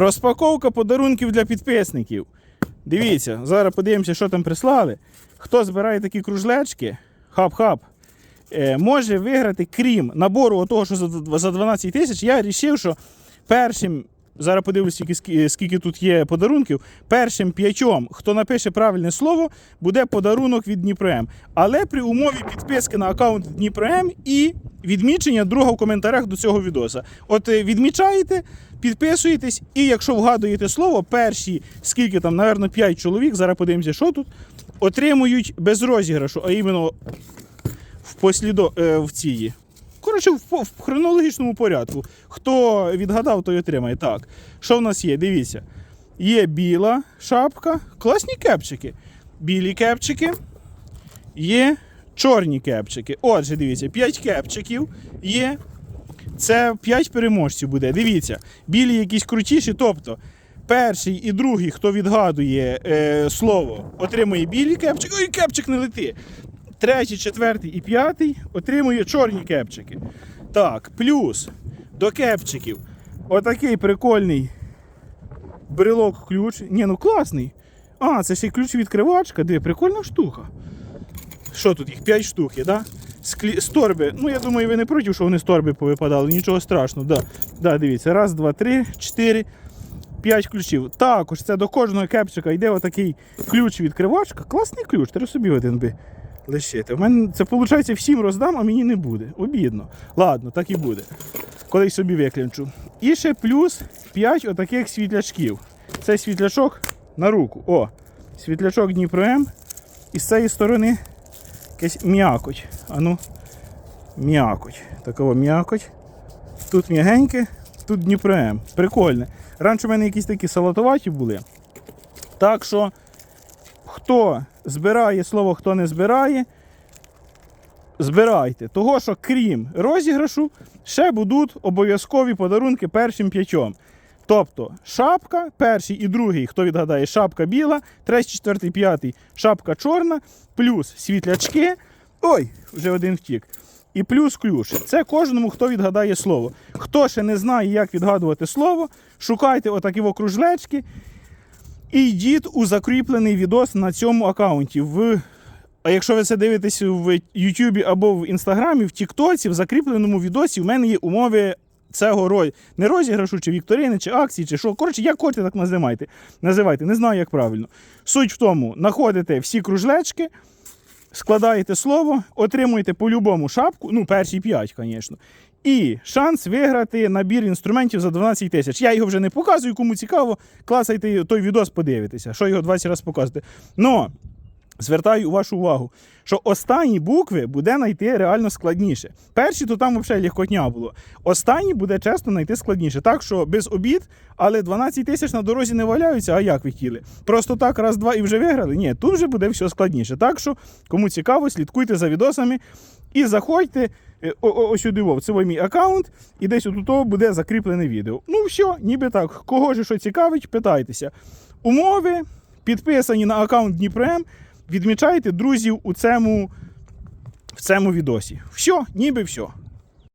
Розпаковка подарунків для підписників. Дивіться, зараз подивимося, що там прислали. Хто збирає такі кружлечки, хап-хап, е, може виграти, крім набору того, що за за 12 тисяч, я вирішив, що першим. Зараз подивлюсь, скільки- скільки тут є подарунків. Першим п'ятьом, хто напише правильне слово, буде подарунок від Дніпром. Але при умові підписки на аккаунт Дніпром і відмічення друга в коментарях до цього відоса. От е, відмічаєте, підписуєтесь, і якщо вгадуєте слово, перші, скільки там, напевно, 5 чоловік, зараз подивимося, що тут, отримують без розіграшу, а іменно в послідо е, в цій. Коротше, в, в хронологічному порядку. Хто відгадав, той отримає. Так. Що в нас є? Дивіться. Є біла шапка, класні кепчики. Білі кепчики. Є чорні кепчики. Отже, дивіться, 5 кепчиків є. Це 5 переможців буде. Дивіться, білі якісь крутіші. Тобто, перший і другий, хто відгадує е, слово, отримує білі кепчики. Ой, кепчик не лети. Третій, четвертий і п'ятий отримує чорні кепчики. Так, плюс до кепчиків отакий прикольний брелок ключ. Ні, ну класний. А, це ще ключ-відкривачка. Диви, прикольна штука. Що тут їх? 5 штук є, да? Склі... З торби. Ну, я думаю, ви не проти, що вони з торби повипадали. Нічого страшного. Да. Да, дивіться. Раз, два, три, чотири, п'ять ключів. Також це до кожного кепчика йде отакий ключ-відкривачка. Класний ключ, треба собі один би лишити. У мене це виходить всім роздам, а мені не буде. Обідно. Ладно, так і буде. Колись собі виклянчу. І ще плюс 5 отаких світлячків. Це світлячок на руку. О, світлячок Дніпро М. І з цієї сторони якась м'якоть. Ану, м'якоть. Такого м'якоть. Тут м'ягеньке, тут Дніпро М. Прикольне. Раніше в мене якісь такі салатуваті були. Так що, хто збирає слово, хто не збирає, збирайте. Того, що крім розіграшу, ще будуть обов'язкові подарунки першим п'ятьом. Тобто шапка, перший і другий, хто відгадає, шапка біла, третій, четвертий, п'ятий, шапка чорна, плюс світлячки. Ой, вже один втік. І плюс ключ. Це кожному, хто відгадає слово. Хто ще не знає, як відгадувати слово, шукайте отакі окружлечки і йдіть у закріплений відос на цьому аккаунті. В... А якщо ви це дивитесь в Ютубі або в Інстаграмі, в Тіктоці, в закріпленому відосі в мене є умови цього рой. Не розіграшу, чи вікторини, чи акції, чи що. Коротше, як хочете, так називайте. називайте. Не знаю, як правильно. Суть в тому, знаходите всі кружлечки, складаєте слово, отримуєте по-любому шапку, ну, перші 5, звісно. І шанс виграти набір інструментів за 12 тисяч. Я його вже не показую, кому цікаво, клацайте той відос, подивитися, що його 20 разів показувати. Звертаю вашу увагу, що останні букви буде знайти реально складніше. Перші то там взагалі легкотня було. Останні буде чесно знайти складніше. Так що без обід, але 12 тисяч на дорозі не валяються, а як ви хотіли? Просто так, раз, два і вже виграли? Ні, тут вже буде все складніше. Так що, кому цікаво, слідкуйте за відосами і заходьте. е, о- о- Ось сюди, це мій аккаунт, і десь тут буде закріплене відео. Ну, все, ніби так. Кого ж що цікавить, питайтеся. Умови підписані на аккаунт Дніпром. Відмічайте друзів у цьому, в цьому відосі. Все, ніби все.